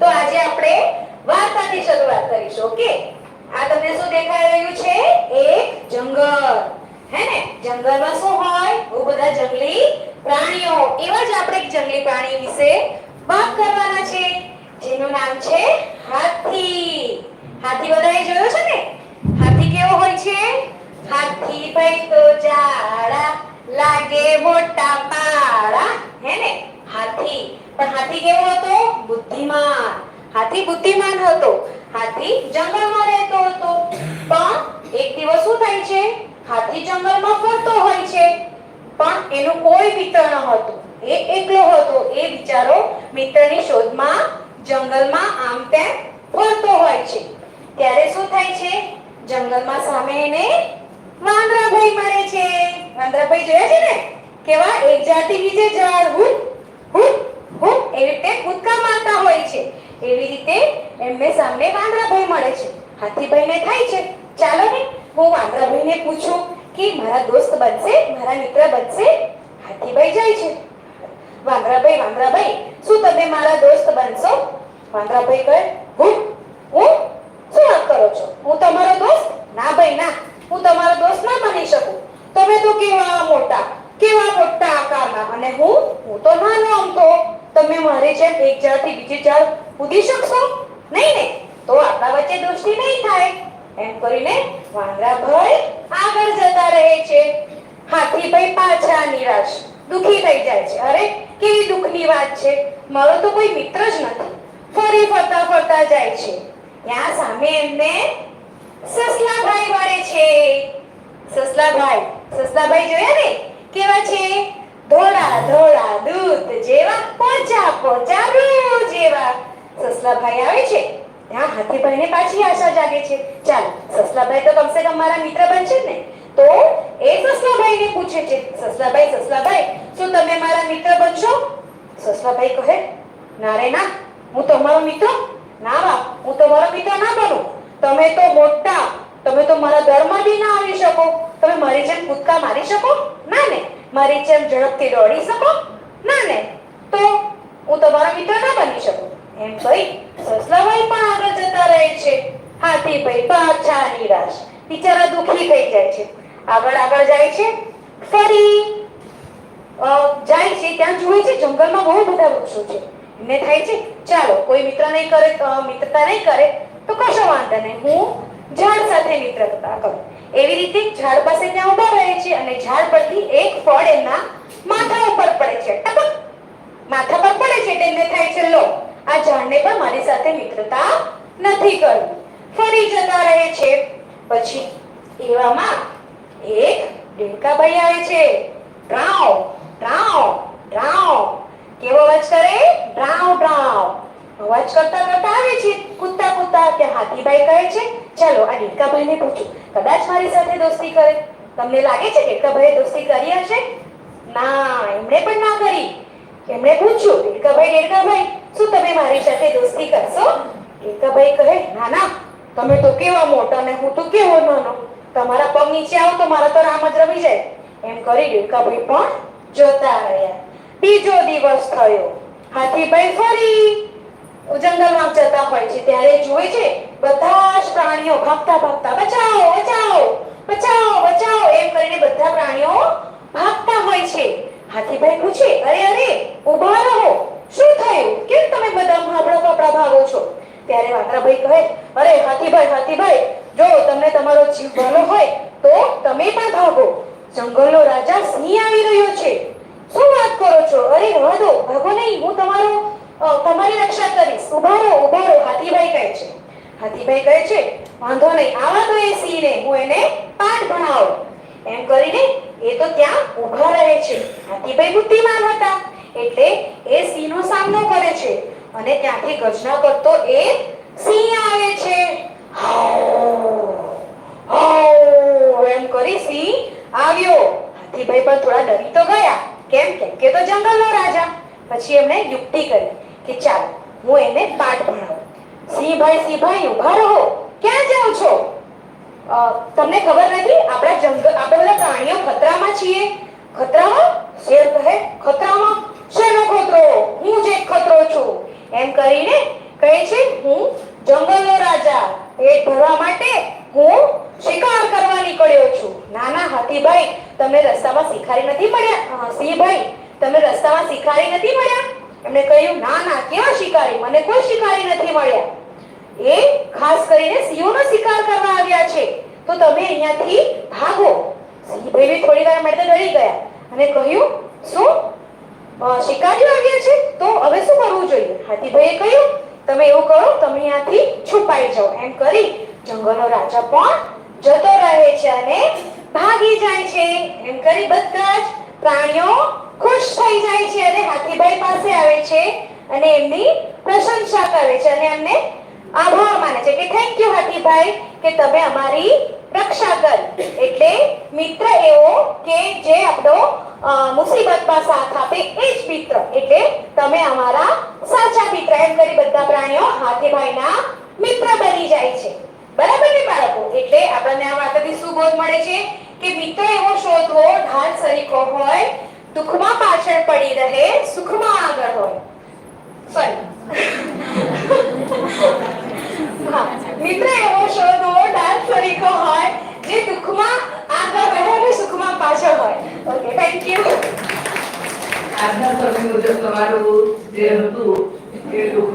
તો આજે આપણે વાર્તાની શરૂઆત કરીશું, ઓકે? આ તમને શું દેખાઈ રહ્યું છે? એક જંગલ. હે ને? જંગલમાં શું હોય? બહુ બધા જંગલી પ્રાણીઓ. એવા જ આપણે એક જંગલી પ્રાણી વિશે વાત કરવાના છે, જેનું નામ છે હાથી. હાથી બધાએ જોયો છે ને? હાથી કેવો હોય છે? હાથી ભાઈ તો જાડા લાગે મોટા પાડા. હે ને? હાથી. પણ હાથી કેવો હતો? બુદ્ધિમાન. હાથી બુદ્ધિમાન હતો. હાથી જંગલમાં રહેતો હતો. પણ એક દિવસ શું થાય છે? હાથી જંગલમાં ફરતો હોય છે. પણ એનું કોઈ મિત્ર ન હતું. એ એકલો હતો. એ બિચારો મિત્રની શોધમાં જંગલમાં આમ તેમ ફરતો હોય છે. ત્યારે શું થાય છે? જંગલમાં સામે એને વાંદરાભાઈ મળે છે. વાંદરાભાઈ જોયા છે ને? કેવા? એક ઝાડથી બીજે ઝાડ હું હુપ હુપ એ રીતે કૂદકા મારતા હોય છે. એવી રીતે એમને સામે વાંદરાભાઈ મળે છે. હાથીભાઈને થાય છે. ચાલો ને, હું વાંદરાભાઈને પૂછું કે મારા દોસ્ત બનશે, મારા મિત્ર બનશે? હાથીભાઈ જાય છે. વાંદરાભાઈ વાંદરાભાઈ, શું તમે મારા દોસ્ત બનશો? વાંદરાભાઈ કહે, હું હું શું વાત કરો છો? હું તમારો દોસ્ત? ના ભાઈ, ના. હું તમારો દોસ્ત ના બની શકું. તમે તો કેવા મોટા કેવા મોટા આકારના અને હું હું તો નાનો તો. તમે મારી જેમ એક ઝાડથી બીજી ઝાડ કૂદી શકશો? નહીં ને? તો આપણા વચ્ચે દોસ્તી નહીં થાય. એમ કરીને વાંદરાભાઈ આગળ જતા રહે છે. હાથીભાઈ પાછા નિરાશ, દુખી થઈ જાય છે. અરે, કેવી દુઃખની વાત છે? મારો તો કોઈ મિત્ર જ નથી. ફરી ફરતા ફરતા જાય છે. ત્યાં સામે એમને સસલાભાઈ મળે છે. સસલાભાઈ સસલાભાઈ જોયા ને? કેવા છે? ધોળા ધોળા દૂધ જેવા પોચા પોચા રૂ જેવા. સસલાભાઈ આવે છે? ત્યાં હાથીભાઈને પાછી આશા જાગે છે. ચાલ, સસલાભાઈ તો કમસે કમ મારા મિત્ર બનશે ને. તો એ સસલાભાઈને પૂછે છે, સસલાભાઈ સસલાભાઈ, શું તમે મારા મિત્ર બનશો? સસલાભાઈ કહે, ના રે, ના. હું તમારો મિત્ર. ના બા હું તમારો મિત્ર ના બનું. તમે તો મોટા. તમે તો મારા દરમાં બી ના આવી શકો. તમે મારી જેમ કૂદકા મારી શકો? ના ને. મારી જેમ ઝડપથી દોડી શકો? ના ને. તો હું તમારો મિત્ર ના બની શકું. એમ કહી સસલાભાઈ પણ આગળ જતા રહે છે. હાથીભાઈ પાછા નિરાશ. બિચારા દુખી થઈ જાય છે. આગળ આગળ જાય છે. ફરી જાય છે. ત્યાં જુએ છે. જંગલમાં બહુ બધા વૃક્ષો છે. એમને થાય છે. ચાલો, કોઈ મિત્ર નહીં કરે મિત્રતા નહીં કરે, તો કશો વાંધો નહીં. હું ઝાડ સાથે મિત્રતા કરો. એવી રીતે ઝાડ પાસે ત્યાં ઊભા રહે છે અને ઝાડ પરથી એક ફળ એમના માથા ઉપર પડે છે. ટપક. માથા પર પડે છે તેમને થાય છે લો આ ઝાડને પણ મારી સાથે મિત્રતા નથી કરવી. ફરી જતા રહે છે. પછી એવામાં એક ડેલકાભાઈ આવે છે. ડ્રાવ ડ્રાવ ડ્રાવ કેવો અવાજ કરે? ડ્રાવ ડ્રાવ અવાજ કરતા કરતા આવે છે. કૂદતા કૂદતા કે હાથીભાઈ કહે છે, ચાલો, આ ડેલકાભાઈને પૂછું. કદાચ મારી સાથે દોસ્તી કરે. તમને લાગે છે ડેલકાભાઈએ દોસ્તી કરી હશે? ના, એમણે પણ ના કરી. એમણે પૂછ્યું ડેલકાભાઈ ડેલકાભાઈ શું તમે મારી સાથે દોસ્તી કરશો? ડેલકાભાઈ કહે, ના ના, તમે તો કેવા મોટા ને હું તો કેવો નાનો. તમારા પગ નીચે આવો તો મારા તો રામ જ રમી જાય. એમ કરી ડેલકાભાઈ પણ જોતા રહ્યા. બીજો દિવસ થયો. હાથીભાઈ ફરી જંગલમાં જતા હોય છે, ત્યારે જોઈ છે, બધા જ પ્રાણીઓ ભાગતા ભાગતા, બચાવો બચાવો બચાવો બચાવો. એમ કરીને બધા પ્રાણીઓ ભાગતા હોય છે. હાથીભાઈ પૂછે, અરે અરે, ઊભા રહો, શું થયું? કેમ તમે બધા ભાબડા ફાબડા ભાગો છો? ત્યારે વાત્રાભાઈ કહે, અરે, હાથીભાઈ હાથીભાઈ, જો તમને તમારો જીવ ભલો હોય, તો તમે પણ ભાગો. જંગલનો રાજા સિંહ આવી રહ્યો છે. શું વાત કરો છો? અરે રહેવા દો ભાગો નહીં, હું તમારો તમારી રક્ષા કરીશ ઊભા રહો ઊભા રહો. હાથીભાઈ કહે છે. હાથીભાઈ કહે છે, વાંધો નહીં, આવા તો એ સિંહને હું એને પાઠ ભણાવું. એમ કરીને એ તો ત્યાં ઊભા રહે છે. હાથીભાઈ બુદ્ધિમાન હતા, એટલે એ સિંહનો સામનો કરે છે. અને ત્યાંથી ગર્જના કરતો એ સિંહ આવે છે. એમ કરી સિંહ આવ્યો. હાથીભાઈ પણ થોડા ડરી તો ગયા. કેમ? કેમ કે તો જંગલનો રાજા. પછી એમણે યુક્તિ કરી. કે ચાલો, હું એને પાઠ ભણાવું. સિંહભાઈ સિંહભાઈ ઊભા રહો. ક્યાં જાઓ છો? તમને ખબર નથી, આપણા જંગલ આપણે બધા પ્રાણીઓ ખતરામાં છીએ. ખતરામાં? શેર કહે, ખતરામાં? શેનો ખતરો? હું જ ખતરો છું. એમ કરીને કહે છે, હું જંગલનો રાજા. પેટ ભરવા માટે હું શિકાર કરવા નીકળ્યો છું. નાના હાથીભાઈ તમે રસ્તામાં શિકારી નથી મળ્યા? સિંહભાઈ તમે રસ્તામાં શિકારી નથી મળ્યા? એમણે કહ્યું, ના શિકારી, મને કોઈ શિકારી નથી મળ્યા. એ ખાસ કરીને સિંહોનો શિકાર કરવા આવ્યા છે. તો તમે અહીંયાથી ભાગો. સિંહભાઈ થોડી વાર માટે ડરી ગયા અને કહ્યું, શું? શિકારીઓ આવ્યા છે? તો હવે શું કરવું જોઈએ? હાથીભાઈએ કહ્યું, તમે એવું કરો, તમે અહીંયાથી છુપાઈ જાઓ. એમ કરી જંગલનો રાજા પણ જતો રહે છે અને ભાગી જાય છે. એમ કરી બધા જ પ્રાણીઓ ખુશ થઈ જાય છે અને હાથીભાઈ પાસે આવે છે. અને એમની પ્રશંસા કરે છે અને એમને આભાર માને છે કે થેન્ક યુ હાથીભાઈ કે તમે અમારી રક્ષા કરી એટલે મિત્ર એવો કે જે આપણો મુસીબતમાં સાથ આપે એ જ મિત્ર. એટલે તમે અમારા સાચા મિત્ર. એમ કરી બધા પ્રાણીઓ હાથીભાઈના મિત્ર બની જાય છે. બરાબર ને બાળકો? એટલે આપણને આ વાતથી શું બોધ મળે છે કે મિત્ર એવો શોધવો ઢાલ સરીકો હોય, દુઃખમાં પાછળ પડી રહે, સુખમાં આગળ હોય. સોરી મિત્ર એવો શોધવો ડાન્સ તરીકો હોય, જે દુઃખમાં આગળ રહે અને સુખમાં પાછળ હોય. ઓકે થેન્ક યુ આજના સમય મુજબ તમારું જે હતું એ